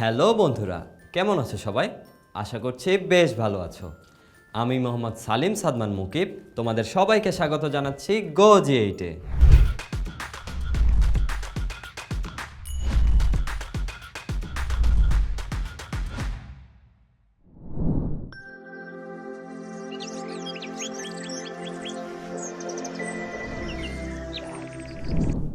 Hello বন্ধুরা, কেমন আছো সবাই? আশা করছি বেশ ভালো আছো। আমি মোহাম্মদ সালিম সাদমান মুকিব, তোমাদের সবাইকে স্বাগত জানাচ্ছি গো জি এইটে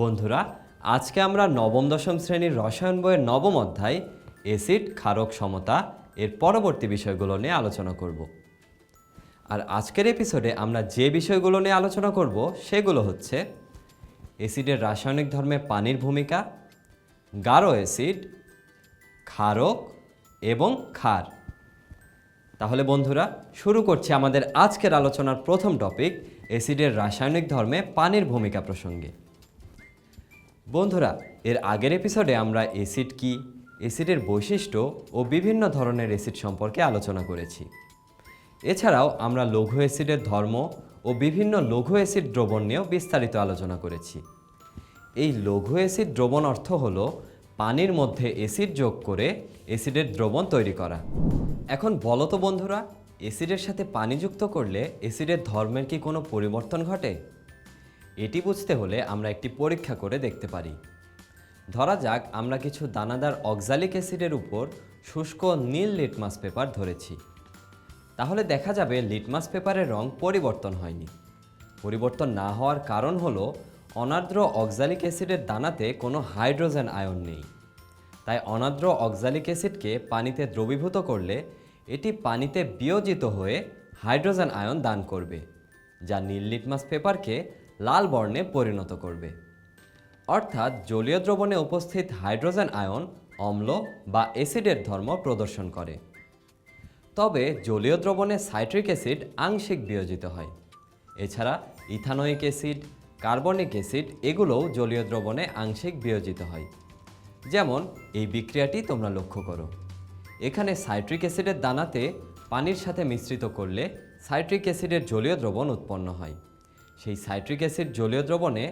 বন্ধুরা, আজকে আমরা নবম দশম শ্রেণির রসায়ন বইয়ের নবম অধ্যায় এসিড ক্ষারক সমতা এর পরবর্তী বিষয়গুলো নিয়ে আলোচনা করব। আর আজকের এপিসোডে আমরা যে বিষয়গুলো নিয়ে আলোচনা করব সেগুলো হচ্ছে এসিডের রাসায়নিক ধর্মে পানির ভূমিকা, গাঢ় অ্যাসিড, ক্ষারক এবং ক্ষার। তাহলে বন্ধুরা, শুরু করছি আমাদের আজকের আলোচনার প্রথম টপিক অ্যাসিডের রাসায়নিক ধর্মে পানির ভূমিকা প্রসঙ্গে। বন্ধুরা, এর আগের এপিসোডে আমরা অ্যাসিড কি অ্যাসিডের বৈশিষ্ট্য ও বিভিন্ন ধরনের অ্যাসিড সম্পর্কে আলোচনা করেছি। এছাড়াও আমরা লঘু অ্যাসিডের ধর্ম ও বিভিন্ন লঘু অ্যাসিড দ্রবণ নিয়েও বিস্তারিত আলোচনা করেছি। এই লঘু অ্যাসিড দ্রবণ অর্থ হলো পানির মধ্যে অ্যাসিড যোগ করে অ্যাসিডের দ্রবণ তৈরি করা। এখন বলো তো বন্ধুরা অ্যাসিডের সাথে পানি যুক্ত করলে অ্যাসিডের ধর্মের কি কোনো পরিবর্তন ঘটে? এটি বুঝতে হলে আমরা একটি পরীক্ষা করে দেখতে পারি। ধরা যাক, আমরা কিছু দানাদার অক্সালিক অ্যাসিডের উপর শুষ্ক নীল লিটমাস পেপার ধরেছি। তাহলে দেখা যাবে লিটমাস পেপারের রং পরিবর্তন হয়নি। পরিবর্তন না হওয়ার কারণ হলো, অনার্দ্র অক্সালিক অ্যাসিডের দানাতে কোনো হাইড্রোজেন আয়ন নেই। তাই অনার্দ্র অক্সালিক অ্যাসিডকে পানিতে দ্রবীভূত করলে এটি পানিতে বিয়োজিত হয়ে হাইড্রোজেন আয়ন দান করবে, যা নীল লিটমাস পেপারকে লাল বর্ণে পরিণত করবে। অর্থাৎ জলীয় দ্রবণে উপস্থিত হাইড্রোজেন আয়ন, অম্ল বা অ্যাসিডের ধর্ম প্রদর্শন করে। তবে জলীয় দ্রবণে সাইট্রিক অ্যাসিড আংশিক বিয়োজিত হয়। এছাড়া ইথানোয়িক অ্যাসিড, কার্বনিক অ্যাসিড এগুলোও জলীয় দ্রবণে আংশিক বিয়োজিত হয়। যেমন, এই বিক্রিয়াটি তোমরা লক্ষ্য করো। এখানে সাইট্রিক অ্যাসিডের দানাতে পানির সাথে মিশ্রিত করলে সাইট্রিক অ্যাসিডের জলীয় দ্রবণ উৎপন্ন হয়। সেই সাইট্রিক অ্যাসিড জলীয় দ্রবণে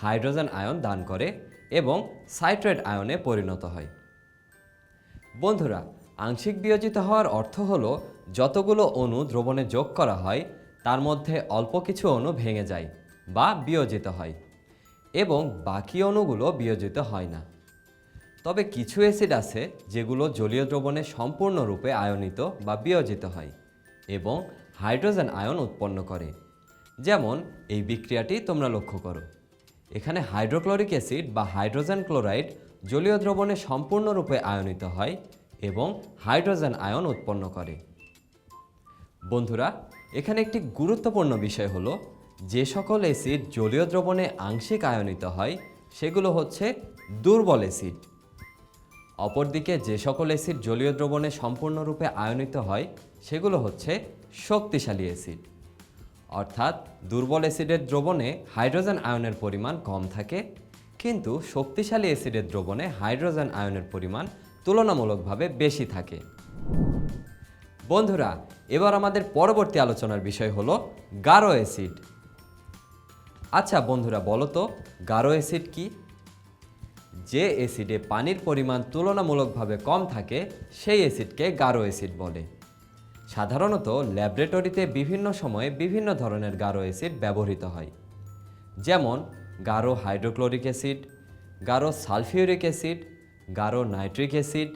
হাইড্রোজেন আয়ন দান করে এবং সাইট্রেট আয়নে পরিণত হয়। বন্ধুরা, আংশিক বিয়োজিত হওয়ার অর্থ হলো যতগুলো অণু দ্রবণে যোগ করা হয়, তার মধ্যে অল্প কিছু অণু ভেঙে যায় বা বিয়োজিত হয় এবং বাকি অণুগুলো বিয়োজিত হয় না। তবে কিছু অ্যাসিড আছে যেগুলো জলীয় দ্রবণে সম্পূর্ণরূপে আয়নিত বা বিয়োজিত হয় এবং হাইড্রোজেন আয়ন উৎপন্ন করে। যেমন, এই বিক্রিয়াটি তোমরা লক্ষ্য করো। এখানে হাইড্রোক্লোরিক অ্যাসিড বা হাইড্রোজেন ক্লোরাইড জলীয় দ্রবণে সম্পূর্ণরূপে আয়নিত হয় এবং হাইড্রোজেন আয়ন উৎপন্ন করে। বন্ধুরা, এখানে একটি গুরুত্বপূর্ণ বিষয় হলো, যে সকল অ্যাসিড জলীয় দ্রবণে আংশিক আয়নিত হয়, সেগুলো হচ্ছে দুর্বল অ্যাসিড। অপরদিকে, যে সকল অ্যাসিড জলীয় দ্রবণে সম্পূর্ণরূপে আয়নিত হয়, সেগুলো হচ্ছে শক্তিশালী অ্যাসিড। অর্থাৎ দুর্বল অ্যাসিডের দ্রবণে হাইড্রোজেন আয়নের পরিমাণ কম থাকে, কিন্তু শক্তিশালী অ্যাসিডের দ্রবণে হাইড্রোজেন আয়নের পরিমাণ তুলনামূলকভাবে বেশি থাকে। বন্ধুরা, এবার আমাদের পরবর্তী আলোচনার বিষয় হলো গাঢ় অ্যাসিড। আচ্ছা বন্ধুরা, বলো তো, গাঢ় অ্যাসিড কি? যে অ্যাসিডে পানির পরিমাণ তুলনামূলকভাবে কম থাকে, সেই অ্যাসিডকে গাঢ় অ্যাসিড বলে। সাধারণত ল্যাবরেটরিতে বিভিন্ন সময়ে বিভিন্ন ধরনের গাঢ় অ্যাসিড ব্যবহৃত হয়। যেমন, গাঢ় হাইড্রোক্লোরিক অ্যাসিড, গাঢ় সালফিউরিক অ্যাসিড, গাঢ় নাইট্রিক অ্যাসিড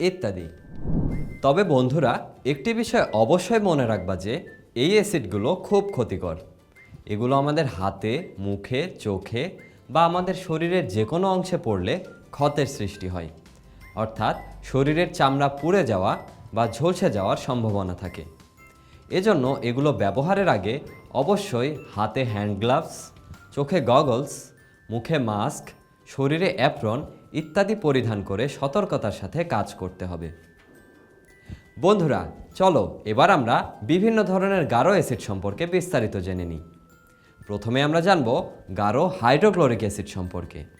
ইত্যাদি। তবে বন্ধুরা, একটি বিষয় অবশ্যই মনে রাখবা যে, এই অ্যাসিডগুলো খুব ক্ষতিকর। এগুলো আমাদের হাতে, মুখে, চোখে বা আমাদের শরীরের যে কোনো অংশে পড়লে ক্ষতের সৃষ্টি হয়। অর্থাৎ শরীরের চামড়া পুড়ে যাওয়া বা ঝলসে যাওয়ার সম্ভাবনা থাকে। এজন্য এগুলো ব্যবহারের আগে অবশ্যই হাতে হ্যান্ড গ্লাভস, চোখে গগলস, মুখে মাস্ক, শরীরে অ্যাপ্রন ইত্যাদি পরিধান করে সতর্কতার সাথে কাজ করতে হবে। বন্ধুরা, চলো এবার আমরা বিভিন্ন ধরনের গাঢ় অ্যাসিড সম্পর্কে বিস্তারিত জেনে নিই। প্রথমে আমরা জানব গাঢ় হাইড্রোক্লোরিক অ্যাসিড সম্পর্কে।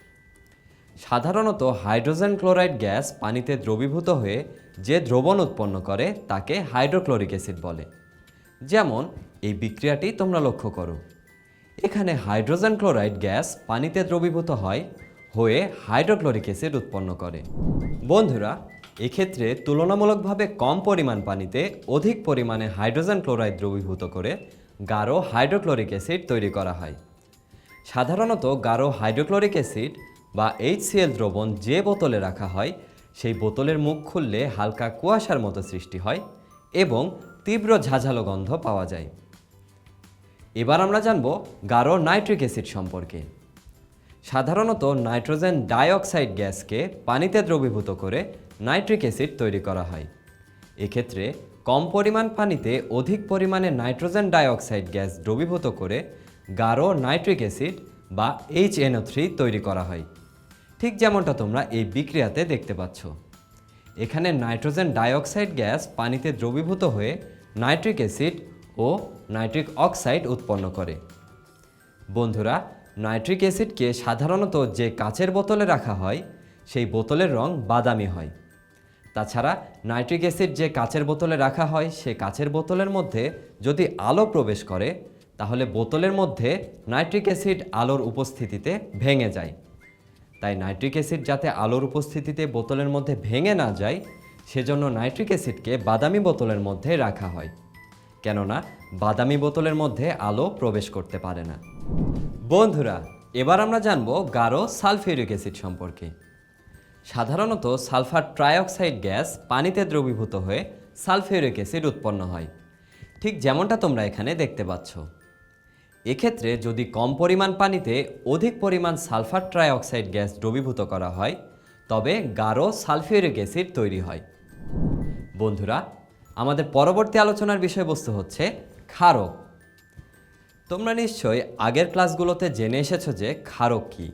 সাধারণত হাইড্রোজেন ক্লোরাইড গ্যাস পানিতে দ্রবীভূত হয়ে যে দ্রবণ উৎপন্ন করে তাকে হাইড্রোক্লোরিক অ্যাসিড বলে। যেমন, এই বিক্রিয়াটি তোমরা লক্ষ্য করো। এখানে হাইড্রোজেন ক্লোরাইড গ্যাস পানিতে দ্রবীভূত হয়, হয়ে হাইড্রোক্লোরিক অ্যাসিড উৎপন্ন করে। বন্ধুরা, এক্ষেত্রে তুলনামূলকভাবে কম পরিমাণ পানিতে অধিক পরিমাণে হাইড্রোজেন ক্লোরাইড দ্রবীভূত করে গাঢ় হাইড্রোক্লোরিক অ্যাসিড তৈরি করা হয়। সাধারণত গাঢ় হাইড্রোক্লোরিক অ্যাসিড বা এইচসিএল দ্রবণ যে বোতলে রাখা হয়, সেই বোতলের মুখ খুললে হালকা কুয়াশার মতো সৃষ্টি হয় এবং তীব্র ঝাঝালো গন্ধ পাওয়া যায়। এবার আমরা জানব গাঢ় নাইট্রিক অ্যাসিড সম্পর্কে। সাধারণত নাইট্রোজেন ডাইঅক্সাইড গ্যাসকে পানিতে দ্রবীভূত করে নাইট্রিক অ্যাসিড তৈরি করা হয়। এক্ষেত্রে কম পরিমাণ পানিতে অধিক পরিমাণে নাইট্রোজেন ডাইঅক্সাইড গ্যাস দ্রবীভূত করে গাঢ় নাইট্রিক অ্যাসিড বা এইচ এনও থ্রি তৈরি করা হয়। ঠিক যেমনটা তোমরা এই বিক্রিয়াতে দেখতে পাচ্ছ। এখানে নাইট্রোজেন ডাইঅক্সাইড গ্যাস পানিতে দ্রবীভূত হয়ে নাইট্রিক অ্যাসিড ও নাইট্রিক অক্সাইড উৎপন্ন করে। বন্ধুরা, নাইট্রিক অ্যাসিডকে সাধারণত যে কাচের বোতলে রাখা হয়, সেই বোতলের রং বাদামি হয়। তাছাড়া নাইট্রিক অ্যাসিড যে কাচের বোতলে রাখা হয়, সে কাচের বোতলের মধ্যে যদি আলো প্রবেশ করে, তাহলে বোতলের মধ্যে নাইট্রিক অ্যাসিড আলোর উপস্থিতিতে ভেঙে যায়। তাই নাইট্রিক অ্যাসিড যাতে আলোর উপস্থিতিতে বোতলের মধ্যে ভেঙে না যায়, সেজন্য নাইট্রিক অ্যাসিডকে বাদামি বোতলের মধ্যে রাখা হয়। কেননা, বাদামি বোতলের মধ্যে আলো প্রবেশ করতে পারে না। বন্ধুরা, এবার আমরা জানব গাঢ় সালফিউরিক অ্যাসিড সম্পর্কে। সাধারণত সালফার ট্রাইঅক্সাইড গ্যাস পানিতে দ্রবীভূত হয়ে সালফিউরিক অ্যাসিড উৎপন্ন হয়। ঠিক যেমনটা তোমরা এখানে দেখতে পাচ্ছ। এক্ষেত্রে যদি কম পরিমাণ পানিতে অধিক পরিমাণ সালফার ট্রাইঅক্সাইড গ্যাস দ্রবীভূত করা হয়, তবে গাঢ় সালফিউরিক অ্যাসিড তৈরি হয়। বন্ধুরা, আমাদের পরবর্তী আলোচনার বিষয়বস্তু হচ্ছে ক্ষারক। তোমরা নিশ্চয়ই আগের ক্লাসগুলোতে জেনে এসেছ যে ক্ষারক কী।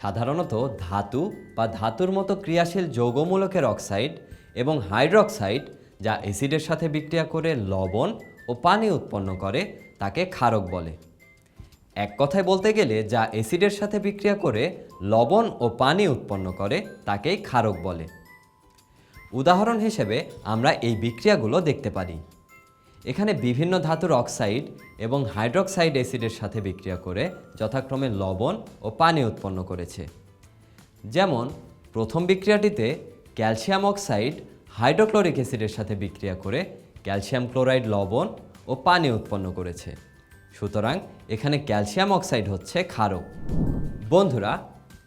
সাধারণত ধাতু বা ধাতুর মতো ক্রিয়াশীল যৌগমূলকের অক্সাইড এবং হাইড্রোক্সাইড, যা অ্যাসিডের সাথে বিক্রিয়া করে লবণ ও পানি উৎপন্ন করে, তাকে ক্ষারক বলে। এক কথায় বলতে গেলে, যা অ্যাসিডের সাথে বিক্রিয়া করে লবণ ও পানি উৎপন্ন করে, তাকেই ক্ষারক বলে। উদাহরণ হিসেবে, আমরা এই বিক্রিয়াগুলো দেখতে পারি। এখানে বিভিন্ন ধাতুর অক্সাইড এবং হাইড্রোক্সাইড অ্যাসিডের সাথে বিক্রিয়া করে, যথাক্রমে লবণ ও পানি উৎপন্ন করেছে। যেমন, প্রথম বিক্রিয়াটিতে ক্যালসিয়াম অক্সাইড হাইড্রোক্লোরিক অ্যাসিডের সাথে বিক্রিয়া করে ক্যালসিয়াম ক্লোরাইড, লবণ ও পানি উৎপন্ন করেছে। সুতরাং এখানে ক্যালসিয়াম অক্সাইড হচ্ছে ক্ষারক। বন্ধুরা,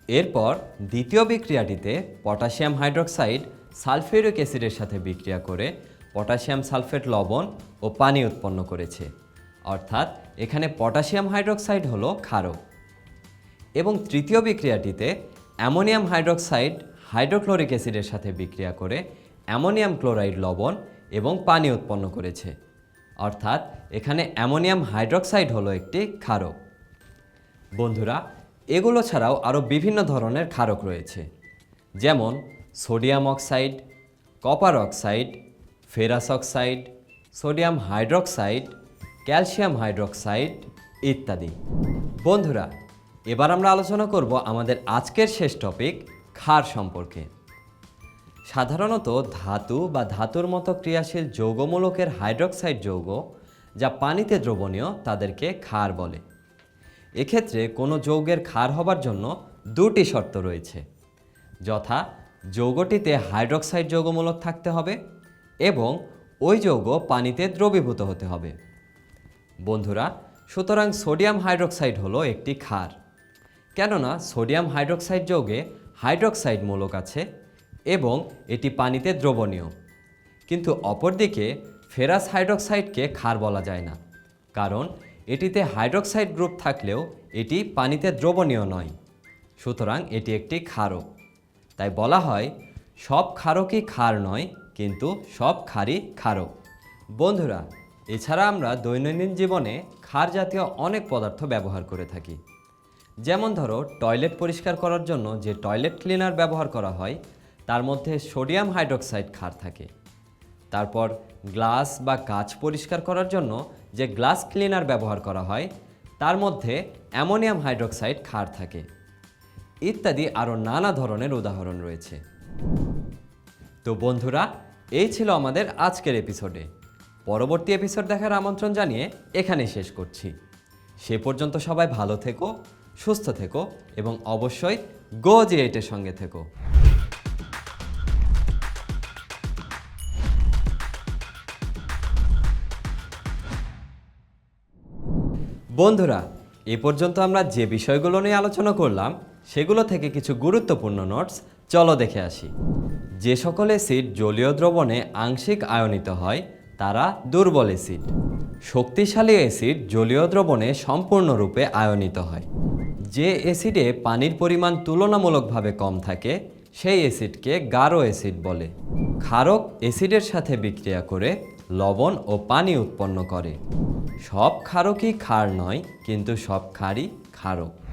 এরপর দ্বিতীয় বিক্রিয়াটিতে পটাশিয়াম হাইড্রোক্সাইড সালফিউরিক অ্যাসিডের সাথে বিক্রিয়া করে পটাশিয়াম সালফেট, লবণ ও পানি উৎপন্ন করেছে। অর্থাৎ এখানে পটাশিয়াম হাইড্রোক্সাইড হলো ক্ষারক। এবং তৃতীয় বিক্রিয়াটিতে অ্যামোনিয়াম হাইড্রোক্সাইড হাইড্রোক্লোরিক অ্যাসিডের সাথে বিক্রিয়া করে অ্যামোনিয়াম ক্লোরাইড, লবণ এবং পানি উৎপন্ন করেছে। অর্থাৎ, এখানে অ্যামোনিয়াম হাইড্রক্সাইড হলো একটি ক্ষারক। বন্ধুরা, এগুলো ছাড়াও আরও বিভিন্ন ধরনের ক্ষারক রয়েছে। যেমন, sodium oxide, copper oxide, ferrous oxide, sodium hydroxide, calcium hydroxide ইত্যাদি। বন্ধুরা, এবার আমরা আলোচনা করব আমাদের আজকের শেষ টপিক, ক্ষার সম্পর্কে। সাধারণত ধাতু বা ধাতুর মতো ক্রিয়াশীল যৌগমূলকের হাইড্রক্সাইড যৌগ, যা পানিতে দ্রবণীয়, তাদেরকে ক্ষার বলে। এক্ষেত্রে কোনো যৌগের ক্ষার হবার জন্য দুটি শর্ত রয়েছে। যথা, যৌগটিতে হাইড্রক্সাইড যৌগমূলক থাকতে হবে এবং ওই যৌগ পানিতে দ্রবীভূত হতে হবে। বন্ধুরা, সুতরাং সোডিয়াম হাইড্রোক্সাইড হলো একটি ক্ষার। কেননা সোডিয়াম হাইড্রোক্সাইড যৌগে হাইড্রোক্সাইড মূলক আছে এবং এটি পানিতে দ্রবণীয়। কিন্তু অপরদিকে ফেরাস হাইড্রক্সাইডকে ক্ষার বলা যায় না, কারণ এটিতে হাইড্রক্সাইড গ্রুপ থাকলেও এটি পানিতে দ্রবণীয় নয়। সুতরাং এটি একটি ক্ষারক। তাই বলা হয়, সব ক্ষারকই ক্ষার নয়, কিন্তু সব ক্ষারই ক্ষারক। বন্ধুরা, এছাড়া আমরা দৈনন্দিন জীবনে ক্ষার জাতীয় অনেক পদার্থ ব্যবহার করে থাকি। যেমন ধরো, টয়লেট পরিষ্কার করার জন্য যে টয়লেট ক্লিনার ব্যবহার করা হয় তার মধ্যে সোডিয়াম হাইড্রোক্সাইড ক্ষার থাকে। তারপর গ্লাস বা কাঁচ পরিষ্কার করার জন্য যে গ্লাস ক্লিনার ব্যবহার করা হয়, তার মধ্যে অ্যামোনিয়াম হাইড্রোক্সাইড ক্ষার থাকে। ইত্যাদি আরও নানা ধরনের উদাহরণ রয়েছে। তো বন্ধুরা, এই ছিল আমাদের আজকের এপিসোডে। পরবর্তী এপিসোড দেখার আমন্ত্রণ জানিয়ে এখানে শেষ করছি। সে পর্যন্ত সবাই ভালো থেকো, সুস্থ থেকো এবং অবশ্যই গো জি এইটের সঙ্গে থেকো। বন্ধুরা, এ পর্যন্ত আমরা যে বিষয়গুলো নিয়ে আলোচনা করলাম, সেগুলো থেকে কিছু গুরুত্বপূর্ণ নোটস চলো দেখে আসি। যে সকল অ্যাসিড জলীয় দ্রবণে আংশিক আয়নিত হয়, তারা দুর্বল অ্যাসিড। শক্তিশালী অ্যাসিড জলীয় দ্রবণে সম্পূর্ণরূপে আয়নিত হয়। যে অ্যাসিডে পানির পরিমাণ তুলনামূলকভাবে কম থাকে, সেই অ্যাসিডকে গাঢ় অ্যাসিড বলে। ক্ষারক অ্যাসিডের সাথে বিক্রিয়া করে লবণ ও পানি উৎপন্ন করে। সব ক্ষারকই ক্ষার নয় কিন্তু সব ক্ষারই ক্ষারক।